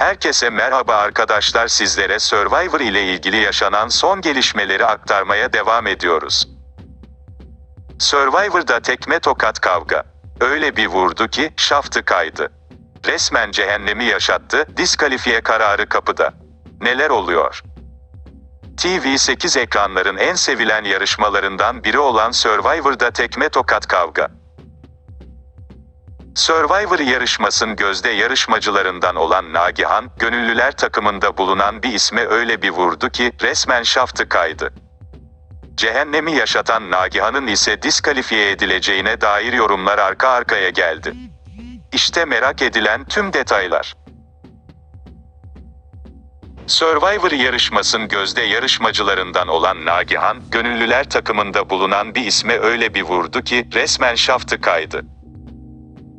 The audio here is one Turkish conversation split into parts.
Herkese merhaba arkadaşlar sizlere Survivor ile ilgili yaşanan son gelişmeleri aktarmaya devam ediyoruz. Survivor'da tekme tokat kavga. Öyle bir vurdu ki şaftı kaydı. Resmen cehennemi yaşattı, diskalifiye kararı kapıda. Neler oluyor? TV8 ekranların en sevilen yarışmalarından biri olan Survivor'da tekme tokat kavga. Survivor yarışmasının gözde yarışmacılarından olan Nagihan, gönüllüler takımında bulunan bir isme öyle bir vurdu ki resmen şaftı kaydı. Cehennemi yaşatan Nagihan'ın ise diskalifiye edileceğine dair yorumlar arka arkaya geldi. İşte merak edilen tüm detaylar. Survivor yarışmasının gözde yarışmacılarından olan Nagihan, gönüllüler takımında bulunan bir isme öyle bir vurdu ki resmen şaftı kaydı.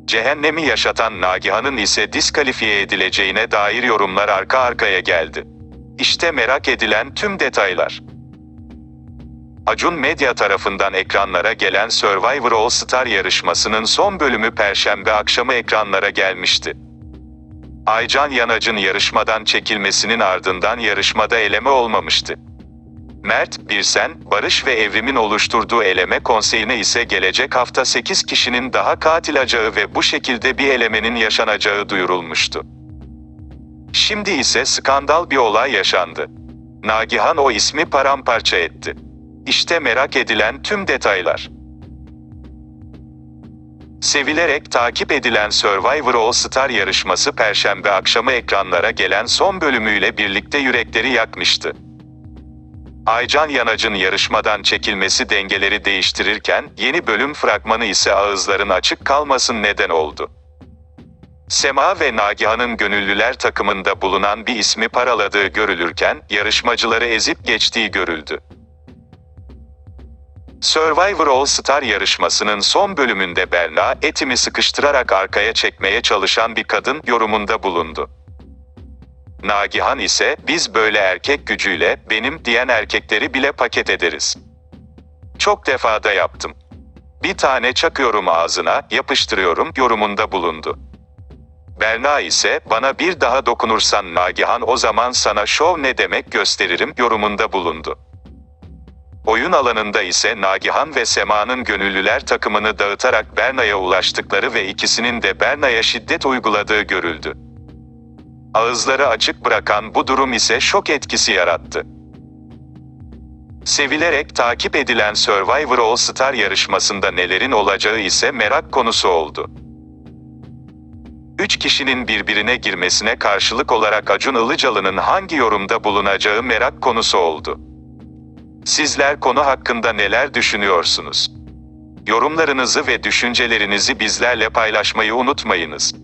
Cehennemi yaşatan Nagihan'ın ise diskalifiye edileceğine dair yorumlar arka arkaya geldi. İşte merak edilen tüm detaylar. Acun Medya tarafından ekranlara gelen Survivor All Star yarışmasının son bölümü Perşembe akşamı ekranlara gelmişti. Aycan Yanac'ın yarışmadan çekilmesinin ardından yarışmada eleme olmamıştı. Mert, Birsen, Barış ve Evrim'in oluşturduğu eleme konseyine ise gelecek hafta 8 kişinin daha katılacağı ve bu şekilde bir elemenin yaşanacağı duyurulmuştu. Şimdi ise skandal bir olay yaşandı. Nagihan o ismi paramparça etti. İşte merak edilen tüm detaylar. Sevilerek takip edilen Survivor All Star yarışması Perşembe akşamı ekranlara gelen son bölümüyle birlikte yürekleri yakmıştı. Aycan Yanac'ın yarışmadan çekilmesi dengeleri değiştirirken, yeni bölüm fragmanı ise ağızların açık kalmasın neden oldu. Sema ve Nagihan'ın gönüllüler takımında bulunan bir ismi paraladığı görülürken, yarışmacıları ezip geçtiği görüldü. Survivor All Star yarışmasının son bölümünde Berna, etimi sıkıştırarak arkaya çekmeye çalışan bir kadın yorumunda bulundu. Nagihan ise, biz böyle erkek gücüyle, benim diyen erkekleri bile paket ederiz. Çok defada yaptım. Bir tane çakıyorum ağzına, yapıştırıyorum yorumunda bulundu. Berna ise, bana bir daha dokunursan Nagihan o zaman sana şov ne demek gösteririm yorumunda bulundu. Oyun alanında ise Nagihan ve Sema'nın gönüllüler takımını dağıtarak Berna'ya ulaştıkları ve ikisinin de Berna'ya şiddet uyguladığı görüldü. Ağızları açık bırakan bu durum ise şok etkisi yarattı. Sevilerek takip edilen Survivor All Star yarışmasında nelerin olacağı ise merak konusu oldu. Üç kişinin birbirine girmesine karşılık olarak Acun Ilıcalı'nın hangi yorumda bulunacağı merak konusu oldu. Sizler konu hakkında neler düşünüyorsunuz? Yorumlarınızı ve düşüncelerinizi bizlerle paylaşmayı unutmayınız.